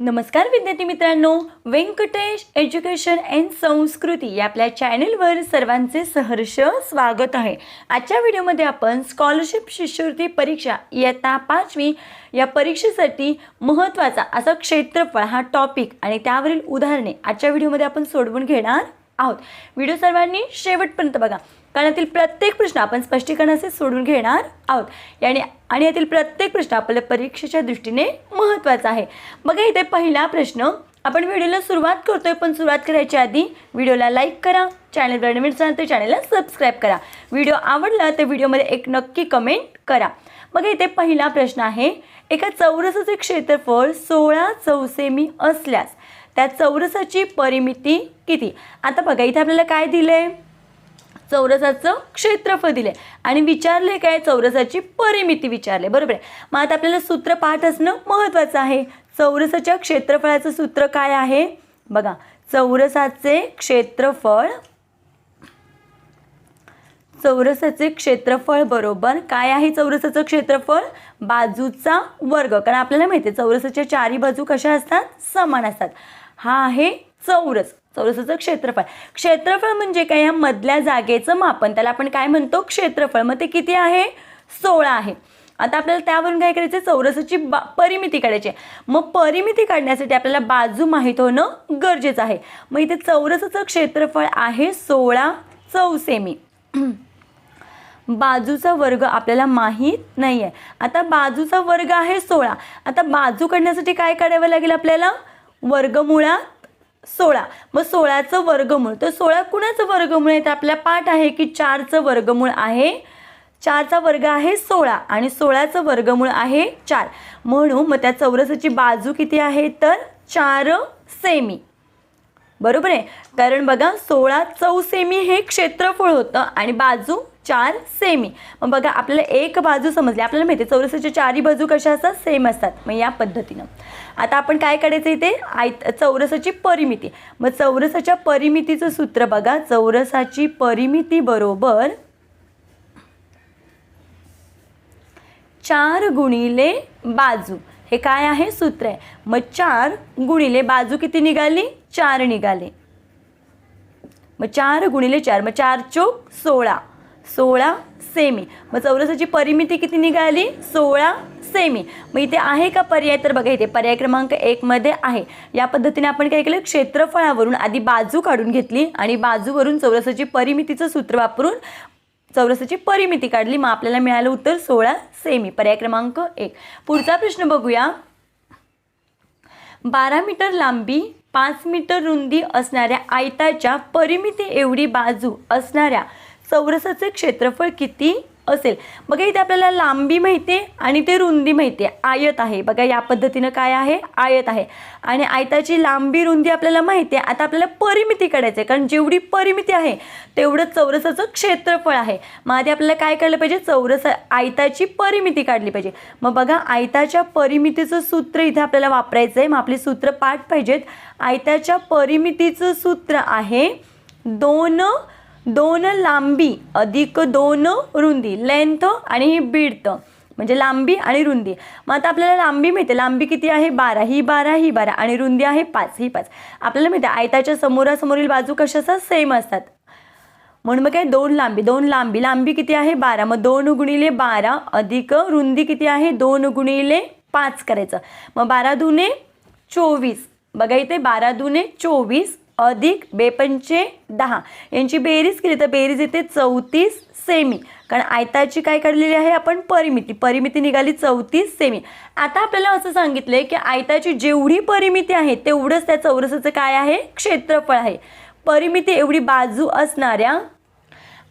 नमस्कार विद्यार्थी मित्रांनो. व्यंकटेश एज्युकेशन अँड संस्कृती या आपल्या चॅनेलवर सर्वांचे सहर्ष स्वागत आहे. आजच्या व्हिडिओमध्ये आपण स्कॉलरशिप शिष्यवृत्ती परीक्षा इयत्ता पाचवी या परीक्षेसाठी महत्त्वाचा असा क्षेत्रफळ हा टॉपिक आणि त्यावरील उदाहरणे आजच्या व्हिडिओमध्ये आपण सोडवून घेणार आहोत. व्हिडिओ सर्वांनी शेवटपर्यंत बघा. कारण यातील प्रत्येक प्रश्न आपण स्पष्टीकरणाचे सोडून घेणार आहोत. याने आणि यातील प्रत्येक प्रश्न आपल्या परीक्षेच्या दृष्टीने महत्त्वाचा आहे. बघा इथे पहिला प्रश्न. आपण व्हिडिओला सुरुवात करतोय पण सुरुवात करायच्या आधी व्हिडिओला लाईक करा. चॅनलवर नवीन असाल तर चॅनलला सबस्क्राईब करा. व्हिडिओ आवडला तर व्हिडिओमध्ये एक नक्की कमेंट करा. बघा इथे पहिला प्रश्न आहे. एका चौरसाचे क्षेत्रफळ सोळा चौसेमी असल्यास त्या चौरसाची परिमिती किती? आता बघा इथे आपल्याला काय दिलं आहे चौरसाचं क्षेत्रफळ दिले आणि विचारले काय? चौरसाची परिमिती विचारले बरोबर आहे. मग आता आपल्याला सूत्र पाठ असणं महत्त्वाचं आहे. चौरसाच्या क्षेत्रफळाचं सूत्र काय आहे? बघा चौरसाचे क्षेत्रफळ चौरसाचे क्षेत्रफळ बरोबर काय आहे चौरसाचं क्षेत्रफळ? बाजूचा वर्ग. कारण आपल्याला माहिती आहे चौरसाच्या चारी बाजू कशा असतात? समान असतात. हा आहे चौरस. चौरसाचं क्षेत्रफळ. क्षेत्रफळ म्हणजे काय? ह्या मधल्या जागेचं मापन. त्याला आपण काय म्हणतो? क्षेत्रफळ. मग ते किती आहे? सोळा आहे. आता आपल्याला त्यावरून काय करायचं चौरसाची बा परिमिती काढायची आहे. मग परिमिती काढण्यासाठी आपल्याला बाजू माहीत होणं गरजेचं आहे. मग इथे चौरसाचं क्षेत्रफळ आहे सोळा चौसेमी. बाजूचा वर्ग आपल्याला माहीत नाही आहे आता बाजूचा वर्ग आहे सोळा. आता बाजू काढण्यासाठी काय काढावं लागेल आपल्याला? वर्गमुळात सोळा. मग सोळाचं वर्गमूळ. तर सोळा कुणाचं वर्गमूळ आहे? तर आपला पाठ आहे की चारचं वर्गमूळ आहे. चारचा वर्ग आहे सोळा आणि सोळाचं वर्गमूळ आहे चार. म्हणून मग त्या चौरसाची बाजू किती आहे? तर चार सेमी. बरोबर आहे? कारण बघा सोळा चौसेमी हे क्षेत्रफळ होतं आणि बाजू चार सेमी मग बघा आपल्याला एक बाजू समजली. आपल्याला माहिती आहे चौरसाच्या चारही बाजू कशा असतात? सेम असतात. मग या पद्धतीनं. आता आपण काय करायचं इथे? आय चौरसाची परिमिती. मग चौरसाच्या परिमितीचं सूत्र बघा. चौरसाची परिमिती बरोबर चार गुणिले बाजू. हे काय आहे? सूत्र आहे. मग चार गुणिले बाजू किती निघाली? चार निघाले. मग चार गुणिले चार. मग चार चोक सोळा. सोळा सेमी. मग चौरसाची परिमिती किती निघाली? सोळा सेमी. मग इथे आहे का पर्याय? तर बघा इथे पर्याय क्रमांक एकमध्ये आहे. या पद्धतीने आपण काय केलं? क्षेत्रफळावरून आधी बाजू काढून घेतली आणि बाजूवरून चौरसाची परिमितीचं सूत्र वापरून चौरसाची परिमिती काढली. मग आपल्याला मिळालं उत्तर सोळा सेमी. पर्याय क्रमांक एक. पुढचा प्रश्न बघूया. बारा मीटर लांबी पाच मीटर रुंदी असणाऱ्या आयताच्या परिमिती एवढी बाजू असणाऱ्या चौरसाचे क्षेत्रफळ किती असेल? बघा इथे आपल्याला लांबी माहिती आहे आणि ते रुंदी माहिती आहे. आयत आहे. बघा या पद्धतीनं काय आहे? आयत आहे. आणि आयताची लांबी रुंदी आपल्याला माहिती आहे. आता आपल्याला परिमिती काढायचं आहे कारण जेवढी परिमिती आहे तेवढं चौरसाचं क्षेत्रफळ आहे. मग आधी आपल्याला काय काढलं पाहिजे? चौरस आयताची परिमिती काढली पाहिजे. मग बघा आयताच्या परिमितीचं सूत्र इथे आपल्याला वापरायचं आहे मग आपली सूत्र पाठ पाहिजेत. आयताच्या परिमितीचं सूत्र आहे दोन दोन लांबी अधिक दोन रुंदी लेंथ आणि ही म्हणजे लांबी आणि रुंदी. मग आता आपल्याला लांबी मिळते लांबी किती आहे? बारा. ही बारा ही बारा आणि रुंदी आहे पाच. ही पाच. आपल्याला माहिती आहे आयताच्या समोरासमोरील बाजू कशा सेम असतात. म्हणून मग काय? दोन लांबी. दोन लांबी. लांबी किती आहे? बारा. मग दोन गुणिले बारा अधिक रुंदी किती आहे? दोन गुणिले पाच करायचं. मग बारा दुने चोवीस. बघा इथे बारा दुने चोवीस अधिक बेपंचे दहा. यांची बेरीज केली तर बेरीज येते चौतीस सेमी. कारण आयताची काय काढलेली आहे आपण? परिमिती. परिमिती निघाली चौतीस सेमी. आता आपल्याला असं सांगितलं आहे की आयताची जेवढी परिमिती आहे तेवढंच त्या चौरसाचं काय आहे? क्षेत्रफळ आहे. परिमिती एवढी बाजू असणाऱ्या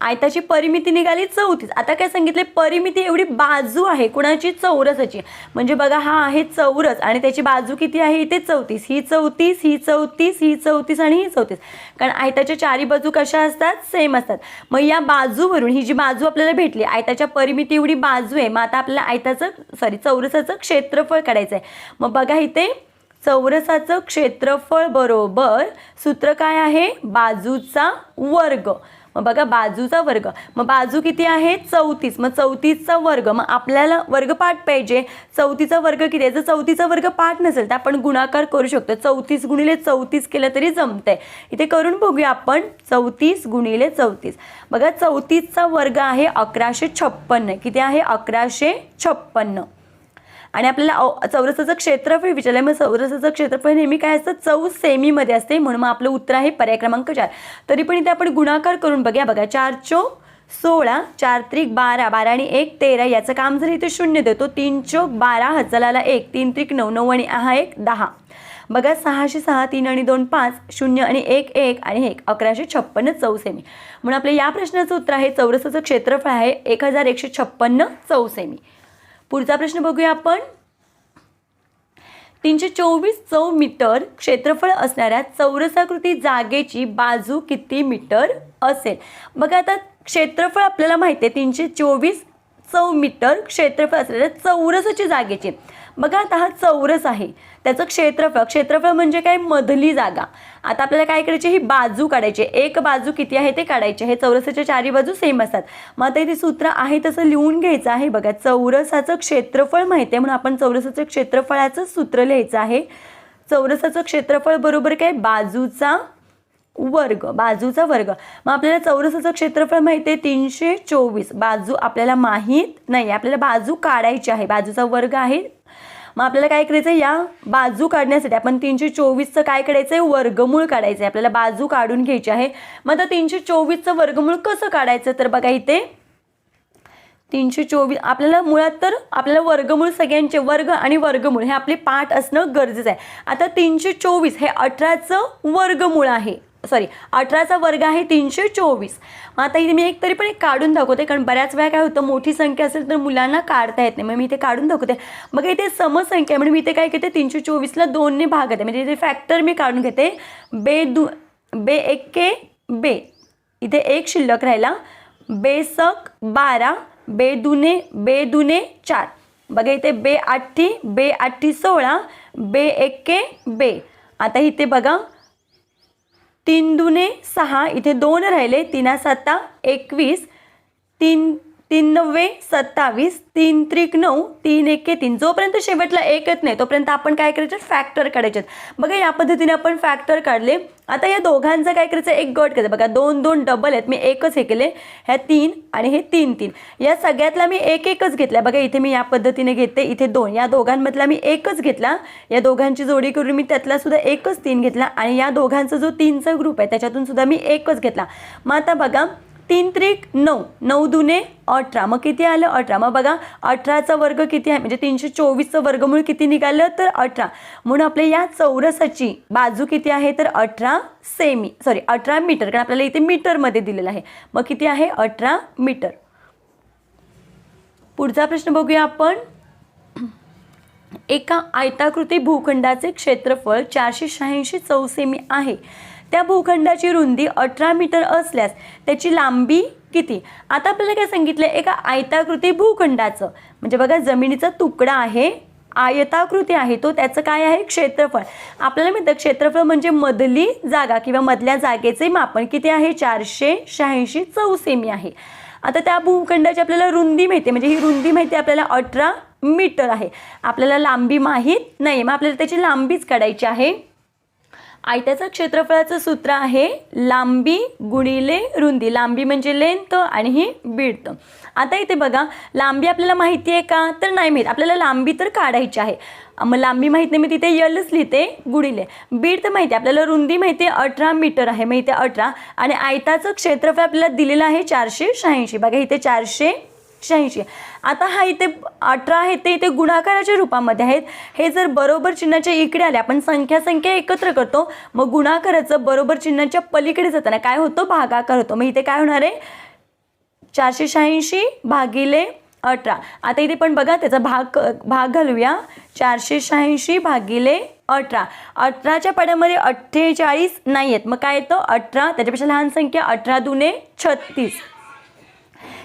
आयताची परिमिती निघाली चौतीस आता काय सांगितले? परिमिती एवढी बाजू आहे कुणाची? चौरसाची. म्हणजे बघा हा आहे चौरस आणि त्याची बाजू किती आहे? इथे चौतीस. ही चौतीस ही चौतीस ही चौतीस आणि ही चौतीस. कारण आयताच्या चारी बाजू कशा असतात? सेम असतात. मग या बाजूवरून ही जी बाजू आपल्याला भेटली आयताच्या परिमिती एवढी बाजू आहे मग आता आपल्याला आयताचं सॉरी चौरसाचं क्षेत्रफळ काढायचं आहे मग बघा इथे चौरसाचं क्षेत्रफळ बरोबर सूत्र काय आहे? बाजूचा वर्ग. मग बघा बाजूचा वर्ग. मग बाजू किती आहे? चौतीस. मग चौतीसचा वर्ग मग आपल्याला वर्गपाठ पाहिजे. चौथीचा वर्ग किती आहे? जर चौतीचा वर्ग पाठ नसेल तर आपण गुणाकार करू शकतो. चौतीस गुणिले चौतीस केलं तरी जमतंय. इथे करून बघूया आपण. चौतीस गुणिले चौतीस. बघा चौतीसचा वर्ग आहे अकराशे छप्पन्न. किती आहे? अकराशे छप्पन्न. आणि आपल्याला चौरसाचं क्षेत्रफळ विचारलं मग चौरसाचं क्षेत्रफळ नेहमी काय असतं? चौ सेमीमध्ये असते. म्हणून मग आपलं उत्तर आहे पर्याय क्रमांक चार. तरी पण इथे आपण गुणाकार करून बघूया. बघा चार चो सोळा चार त्रिक बारा बारा आणि एक तेरा. याचं काम जर इथे शून्य देतो तीन चोक बारा हजाराला एक तीन त्रिक नऊ नऊ आणि हा एक दहा. बघा सहाशे सहा तीन आणि दोन पाच शून्य आणि एक एक आणि एक. अकराशे छप्पन्न चौसेमी म्हणून आपल्या या प्रश्नाचं उत्तर आहे चौरसाचं क्षेत्रफळ आहे एक हजार एकशे छप्पन्न चौसेमी पुढचा प्रश्न बघूया आपण. तीनशे चोवीस चौ मीटर क्षेत्रफळ असणाऱ्या चौरसाकृती जागेची बाजू किती मीटर असेल? बघा आता क्षेत्रफळ आपल्याला माहिती आहे तीनशे चोवीस चौ मीटर क्षेत्रफळ असलेल्या चौरसाची जागेची. बघा आता हा चौरस आहे. त्याचं क्षेत्रफळ क्षेत्रफळ म्हणजे काय? मधली जागा. आता आपल्याला काय करायची? ही बाजू काढायची आहे. एक बाजू किती आहे ते काढायचे हे चौरसाच्या चारी बाजू सेम असतात. मग आता इथे सूत्र आहे तसं लिहून घ्यायचं आहे. बघा चौरसाचं क्षेत्रफळ माहिती आहे. म्हणून आपण चौरसाचं क्षेत्रफळाचं सूत्र लिहायचं आहे. चौरसाचं क्षेत्रफळ बरोबर काय? बाजूचा वर्ग बाजूचा वर्ग. मग आपल्याला चौरसाचं क्षेत्रफळ माहिती आहे तीनशे चोवीस. बाजू आपल्याला माहीत नाही. आपल्याला बाजू काढायची आहे. बाजूचा वर्ग आहे मग आपल्याला काय करायचं आहे या बाजू काढण्यासाठी आपण तीनशे चोवीसचं काय काढायचं आहे वर्गमूळ काढायचं आहे आपल्याला बाजू काढून घ्यायची आहे. मग आता तीनशे चोवीसचं वर्गमूळ कसं काढायचं? तर बघा इथे. तीनशे चोवीस आपल्याला मुळात तर आपल्याला वर्गमूळ सगळ्यांचे वर्ग आणि वर्गमूळ हे आपले पाठ असणं गरजेचं आहे. आता तीनशे चोवीस हे अठराचं वर्गमूळ आहे. सॉरी अठराचा वर्ग आहे तीनशे चोवीस. मग आता इथे मी एक तरी पण एक काढून दाखवते कारण बऱ्याच वेळा काय होतं मोठी संख्या असेल तर मुलांना काढता येत नाही. मग मी इथे काढून दाखवते. मग इथे समसंख्या आहे म्हणून मी इथे काय घेते तीनशे चोवीसला दोनने भाग येते म्हणजे इथे फॅक्टर मी काढून घेते. बे दु बे एक्के बे. इथे एक शिल्लक राहिला. बेसक बारा बे दुने बे दुने चार. बघा इथे बे आठी बे आठी सोळा बे एक्के बे. आता इथे बघा. तीन दुने सहा इथे दोन राहिले तिना सत्ता एकवीस तीन तीन नव्वे सत्तावीस तीन त्रिक नऊ तीन एके तीन. जोपर्यंत शेवटला एक येत नाही तोपर्यंत आपण काय करायचं? फॅक्टर काढायचे बघा या पद्धतीने आपण फॅक्टर काढले. आता या दोघांचं काय करायचं? एक गट करायचं बघा दोन दोन डबल आहेत. मी एकच हे केले. ह्या तीन आणि हे तीन तीन. या सगळ्यातला मी एक एकच घेतला बघा इथे मी या पद्धतीने घेते. इथे दोन. या दोघांमधला मी एकच घेतला. या दोघांची जोडी करून मी त्यातला सुद्धा एकच तीन घेतला. आणि या दोघांचा जो तीनचा ग्रुप आहे त्याच्यातून सुद्धा मी एकच घेतला. मग आता बघा तीन त्रिक नऊ नऊ दुने अठरा. मग किती आलं? अठरा. मग बघा अठराचा वर्ग किती आहे? म्हणजे तीनशे चोवीसचं वर्गमूळ किती निघालं? तर अठरा. म्हणून आपल्या या चौरसाची बाजू किती आहे? तर अठरा सेमी सॉरी अठरा मीटर कारण आपल्याला इथे मीटरमध्ये दिलेलं आहे. मग किती आहे? अठरा मीटर पुढचा प्रश्न बघूया आपण. एका आयताकृती भूखंडाचे क्षेत्रफळ चारशे शहाऐंशी चौसेमी आहे. त्या भूखंडाची रुंदी अठरा मीटर असल्यास त्याची लांबी किती? आता आपल्याला काय सांगितलं एका आयताकृती भूखंडाचं म्हणजे बघा जमिनीचा तुकडा आहे आयताकृती आहे तो त्याचं काय आहे? क्षेत्रफळ. आपल्याला माहितं क्षेत्रफळ म्हणजे मधली जागा किंवा मधल्या जागेचे मापन किती आहे? चारशे शहाऐंशी चौसेमी आहे. आता त्या भूखंडाची आपल्याला रुंदी माहिती आहे म्हणजे ही रुंदी माहिती आहे आपल्याला अठरा मीटर आहे. आपल्याला लांबी माहीत नाही मग आपल्याला त्याची लांबीच काढायची आहे. आयत्याचं क्षेत्रफळाचं सूत्र आहे लांबी गुणिले रुंदी. लांबी म्हणजे लेंथ आणि ही बीडतं आता इथे बघा लांबी आपल्याला माहिती आहे का? तर नाही माहीत. आपल्याला लांबी तर काढायची आहे. मग लांबी माहीत नाही मी तिथे यलच लिहिते गुणिले. बीड तर माहिती आहे. आपल्याला रुंदी माहिती आहे अठरा मीटर आहे. मग इथे अठरा. आणि आयताचं क्षेत्रफळ आपल्याला दिलेलं आहे चारशे शहाऐंशी. बघा इथे चारशे शहाऐंशी आता हा इथे अठरा आहे ते इथे गुणाकाराच्या रूपामध्ये आहेत. हे जर बरोबर चिन्हाच्या इकडे आले आपण संख्या संख्या एकत्र करतो मग गुणाकाराचं बरोबर चिन्हाच्या पलीकडे जाताना काय होतं? भागाकार होतो. मग इथे काय होणार आहे? चारशे शहाऐंशी भागिले अठरा. आता इथे पण बघा त्याचा भाग भाग घालूया. चारशे शहाऐंशी भागिले अठरा. अठराच्या पाड्यामध्ये अठ्ठेचाळीस नाही आहेत मग काय येतं? अठरा. त्याच्यापेक्षा लहान संख्या अठरा दुने छत्तीस.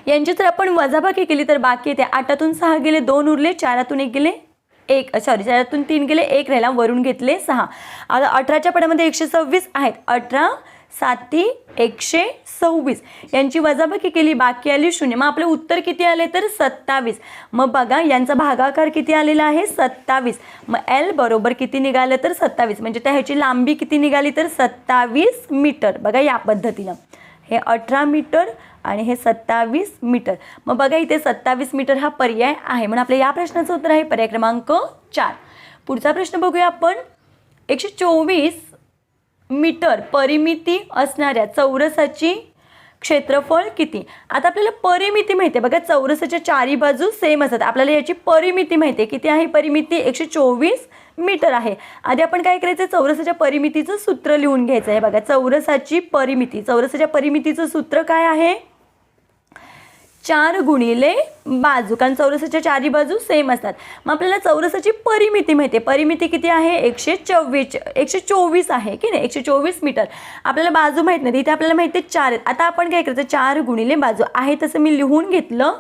यांची जर आपण वजाबाकी केली तर बाकी येते आठातून सहा गेले दोन उरले चारातून एक गेले एक सॉरी चारातून तीन गेले एक राहिला वरून घेतले सहा. आता अठराच्या पडामध्ये एकशे सव्वीस आहेत. अठरा साती एकशे सव्वीस. यांची वजाबाकी केली बाकी आली शून्य. मग आपलं उत्तर किती आले तर सत्तावीस. मग बघा यांचा भागाकार किती आलेला आहे? सत्तावीस. मग एल बरोबर किती निघालं तर सत्तावीस. म्हणजे त्या ह्याची लांबी किती निघाली तर सत्तावीस मीटर. बघा या पद्धतीनं. हे अठरा मीटर आणि हे सत्तावीस मीटर. मग बघा इथे सत्तावीस मीटर हा पर्याय आहे. म्हणून आपल्या या प्रश्नाचं उत्तर आहे पर्याय क्रमांक चार. पुढचा प्रश्न बघूया आपण. एकशे चोवीस मीटर परिमिती असणाऱ्या चौरसाची क्षेत्रफळ किती? आता आपल्याला परिमिती माहिती आहे. बघा चौरसाच्या चारी बाजू सेम असतात. आपल्याला याची परिमिती माहिती आहे. किती आहे परिमिती? एकशे चोवीस मीटर आहे. आधी आपण काय करायचं? चौरसाच्या परिमितीचं सूत्र लिहून घ्यायचं आहे. बघा चौरसाची परिमिती. चौरसाच्या परिमितीचं सूत्र काय आहे? चार गुणिले बाजू कारण चौरसाच्या चारी बाजू सेम असतात. मग आपल्याला चौरसाची परिमिती माहिती आहे. परिमिती किती आहे? एकशे चव्वीस एकशे चोवीस आहे की नाही? एकशे चोवीस मीटर. आपल्याला बाजू माहीत नाही इथे आपल्याला माहिती आहे चार आहेत. आता आपण काय करायचं? चार गुणिले बाजू. आहे तसं मी लिहून घेतलं.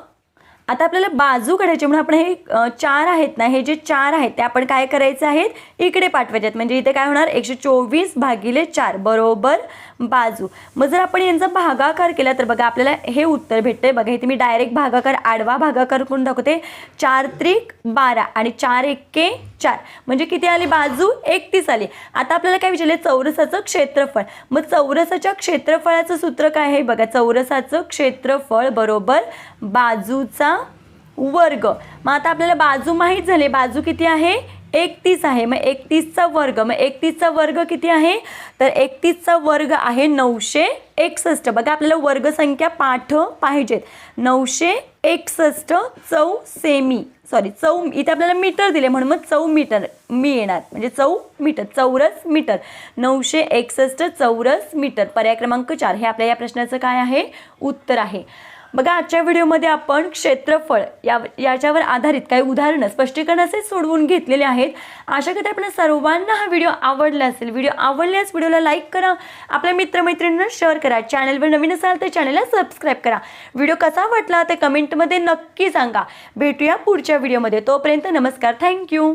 आता आपल्याला बाजू काढायची म्हणून आपण हे चार आहेत ना हे जे चार आहेत ते आपण काय करायचे आहेत? इकडे पाठवायचे आहेत. म्हणजे इथे काय होणार? एकशे चोवीस भागिले चार. बरोबर? बाजू. मग जर आपण यांचा भागाकार केला तर बघा आपल्याला हे उत्तर भेटतंय. बघा इथे मी डायरेक्ट भागाकार आडवा भागाकार करून दाखवते. चार त्रिक बारा आणि चार एक्के चार. म्हणजे किती आली बाजू? एकतीस आली. आता आपल्याला काय विचारले चौरसाचं क्षेत्रफळ. मग चौरसाच्या क्षेत्रफळाचं सूत्र काय आहे? बघा चौरसाचं क्षेत्रफळ बरोबर बाजूचा वर्ग. मग आता आपल्याला बाजू माहीत झाली. बाजू किती आहे? एकतीस आहे. मग एकतीसचा वर्ग मग एकतीसचा वर्ग किती आहे? तर एकतीसचा वर्ग आहे नऊशे एकसष्ट. बघा आपल्याला वर्गसंख्या पाठ पाहिजेत. नऊशे एकसष्ट चौ सेमी. सॉरी चौ इथे आपल्याला मीटर दिले म्हणून मग चौ मीटर मी येणार म्हणजे चौ मीटर चौरस मीटर. नऊशे एकसष्ट चौरस मीटर. पर्याय क्रमांक चार. हे आपल्या या प्रश्नाचं काय आहे? उत्तर आहे. बघा आजच्या व्हिडिओमध्ये आपण क्षेत्रफळ या याच्यावर आधारित काही उदाहरणं स्पष्टीकरण असे सोडवून घेतलेले आहेत. आशा करते आपण सर्वांना हा व्हिडिओ आवडला असेल. व्हिडिओ आवडल्यास व्हिडिओला लाईक करा आपल्या मित्रमैत्रिणींना शेअर करा चॅनलवर नवीन असाल तर चॅनलला सबस्क्राईब करा. व्हिडिओ कसा वाटला ते कमेंटमध्ये नक्की सांगा. भेटूया पुढच्या व्हिडिओमध्ये. तोपर्यंत नमस्कार. थँक्यू.